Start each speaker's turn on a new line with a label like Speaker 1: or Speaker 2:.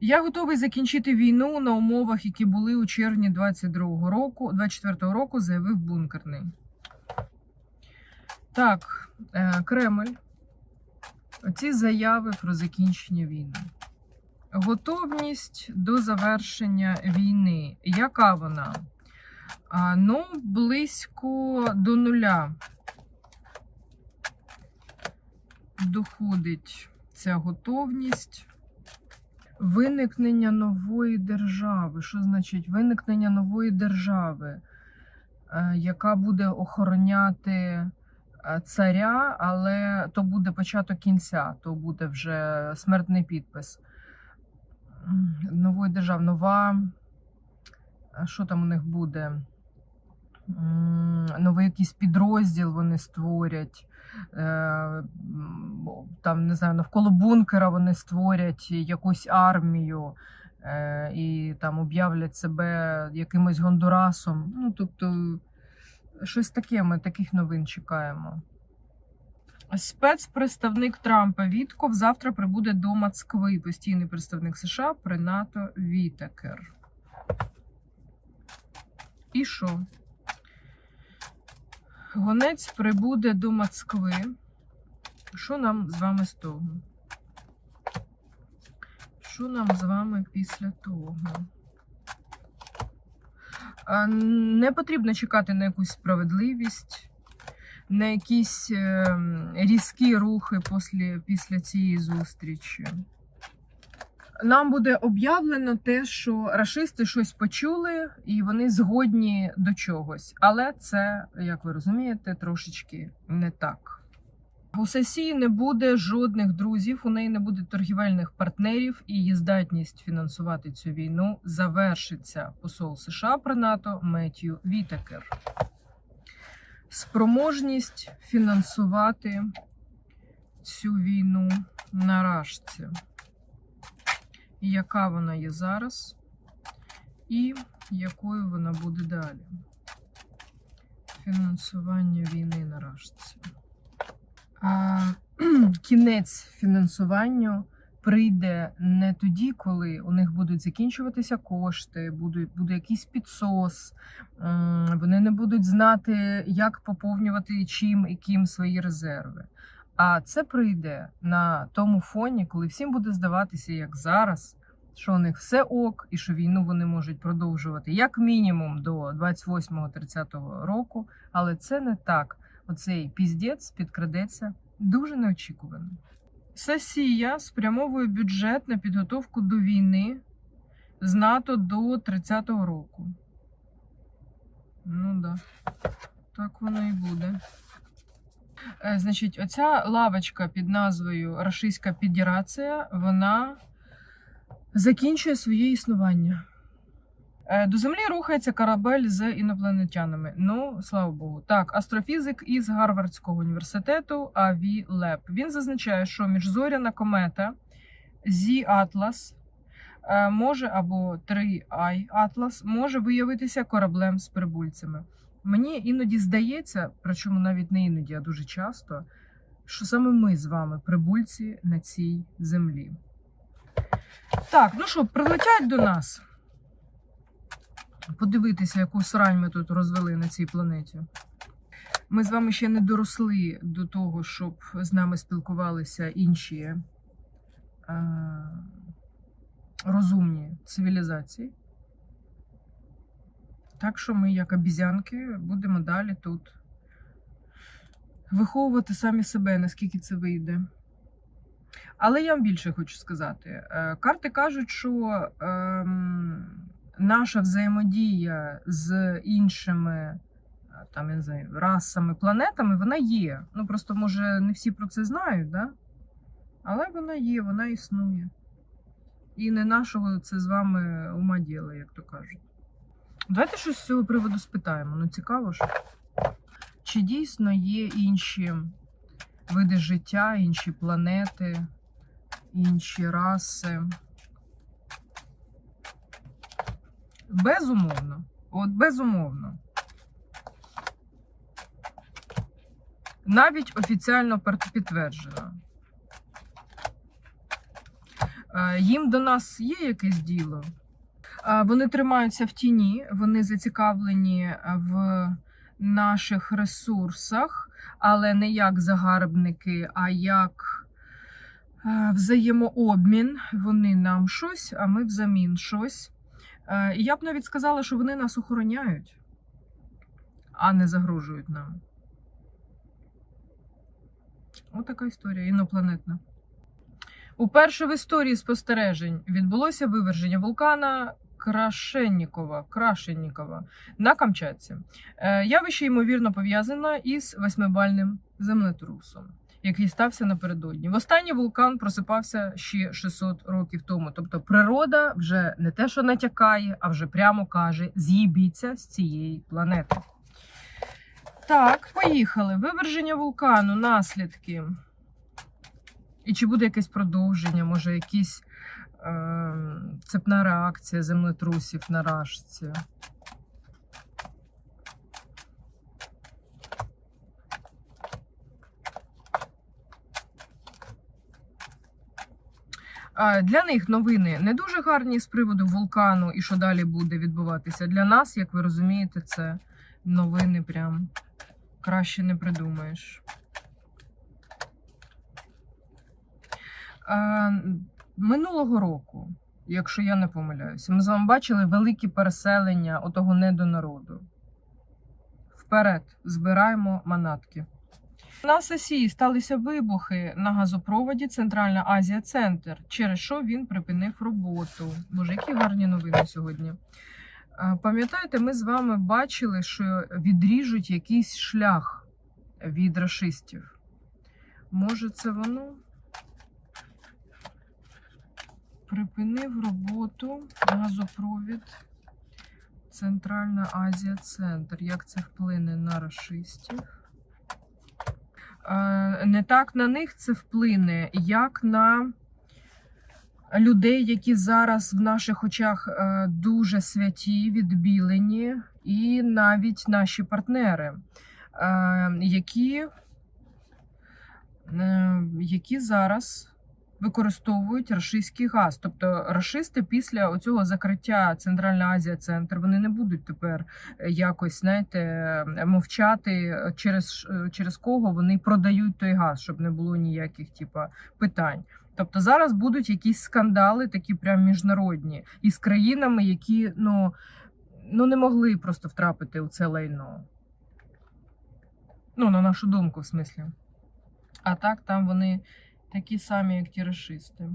Speaker 1: Я готовий закінчити війну на умовах, які були у червні 22 року, 24 року, заявив бункерний. Так, е, Кремль. Оці заяви про закінчення війни. Готовність до завершення війни. Яка вона? А, ну, близько до нуля доходить ця готовність. Виникнення нової держави. Що значить виникнення нової держави, е, яка буде охороняти е, царя, але то буде початок кінця, то буде вже смертний підпис. Нової держави, нова. Що там у них буде? Новий якийсь підрозділ вони створять. Е, Там, не знаю, навколо бункера вони створять якусь армію е, і там об'являть себе якимось Гондурасом. Ну, тобто, щось таке ми таких новин чекаємо. Спецпредставник Трампа Вітков завтра прибуде до Москви. Постійний представник США при НАТО Вітекер. І що? Гонець прибуде до Москви. Що нам з вами з того? Що нам з вами після того? Не потрібно чекати на якусь справедливість, на якісь е, різкі рухи після цієї зустрічі. Нам буде об'явлено те, що рашисти щось почули і вони згодні до чогось. Але це, як ви розумієте, трошечки не так. У сесії не буде жодних друзів, у неї не буде торгівельних партнерів, і її здатність фінансувати цю війну завершиться посол США при НАТО Меттью Вітекер. Спроможність фінансувати цю війну на рашці. Яка вона є зараз, і якою вона буде далі. Фінансування війни на рашці. А, кінець фінансуванню прийде не тоді, коли у них будуть закінчуватися кошти, буде, буде якийсь підсос, вони не будуть знати, як поповнювати чим і ким свої резерви. А це прийде на тому фоні, коли всім буде здаватися, як зараз, що у них все ок, і що війну вони можуть продовжувати як мінімум до 28-30 року, але це не так оцей піздець підкрадеться дуже неочікувано. Сесія спрямовує бюджет на підготовку до війни з НАТО до 30-го року. Ну да, так воно і буде. Е, Значить, оця лавочка під назвою Рашистська Федерація, вона закінчує своє існування. Е, До землі рухається корабель з інопланетянами. Ну, слава Богу. Так, астрофізик із Гарвардського університету Аві Леп. Він зазначає, що міжзоряна комета Зі Атлас е, може або 3I Атлас може виявитися кораблем з прибульцями. Мені іноді здається, причому навіть не іноді, а дуже часто, що саме ми з вами прибульці на цій землі. Так, ну що, прилетять до нас подивитися, яку срань ми тут розвели на цій планеті. Ми з вами ще не доросли до того, щоб з нами спілкувалися інші е, розумні цивілізації. Так що ми, як обізянки, будемо далі тут виховувати самі себе, наскільки це вийде. Але я вам більше хочу сказати. Е, Карти кажуть, що ем, наша взаємодія з іншими е, там, я не знаю, расами, планетами, вона є. Ну просто, може, не всі про це знають, да? але вона є, вона існує. І не нашого це з вами ума діло, як то кажуть. Давайте щось з цього приводу спитаємо. Ну, цікаво ж. Чи дійсно є інші види життя, інші планети, інші раси? Безумовно. От безумовно. Навіть офіціально підтверджено. Е, Їм до нас є якесь діло. Е, Вони тримаються в тіні, вони зацікавлені е, в наших ресурсах, але не як загарбники, а як е, взаємообмін. Вони нам щось, а ми взамін щось. Я б навіть сказала, що вони нас охороняють, а не загрожують нам. Отака історія інопланетна. Уперше в історії спостережень відбулося виверження вулкана Крашеннікова, Крашеннікова на Камчатці. Е, Явище, ймовірно, пов'язане із восьмибальним землетрусом, який стався напередодні. Востаннє вулкан просипався ще 600 років тому. Тобто природа вже не те, що натякає, а вже прямо каже: з'їбіться з цієї планети. Так, поїхали. Виверження вулкану, наслідки. І чи буде якесь продовження, може, якісь е, цепна реакція землетрусів на рашці? Для них новини не дуже гарні з приводу вулкану і що далі буде відбуватися. Для нас, як ви розумієте, це новини прям краще не придумаєш. Минулого року, якщо я не помиляюся, ми з вами бачили великі переселення отого недонароду. Вперед, збираємо манатки. На сесії сталися вибухи на газопроводі Центральна Азія Центр, через що він припинив роботу. Боже, які гарні новини сьогодні. Пам'ятаєте, ми з вами бачили, що відріжуть якийсь шлях від рашистів. Може, це воно? Припинив роботу газопровід Центральна Азія Центр. Як це вплине на рашистів? Е, Не так на них це вплине, як на людей, які зараз в наших очах е, дуже святі, відбілені, і навіть наші партнери, е, які, які зараз використовують рашистський газ. Тобто рашисти після оцього закриття Центральна Азія Центр вони не будуть тепер е, якось знаєте мовчати е, через, е, через кого вони продають той газ, щоб не було ніяких типа питань. Тобто зараз будуть якісь скандали, такі прям міжнародні, із країнами, які ну, ну не могли просто втрапити у це лайно. Ну, на нашу думку, в смислі. А так там вони такі самі, як ті рашисти.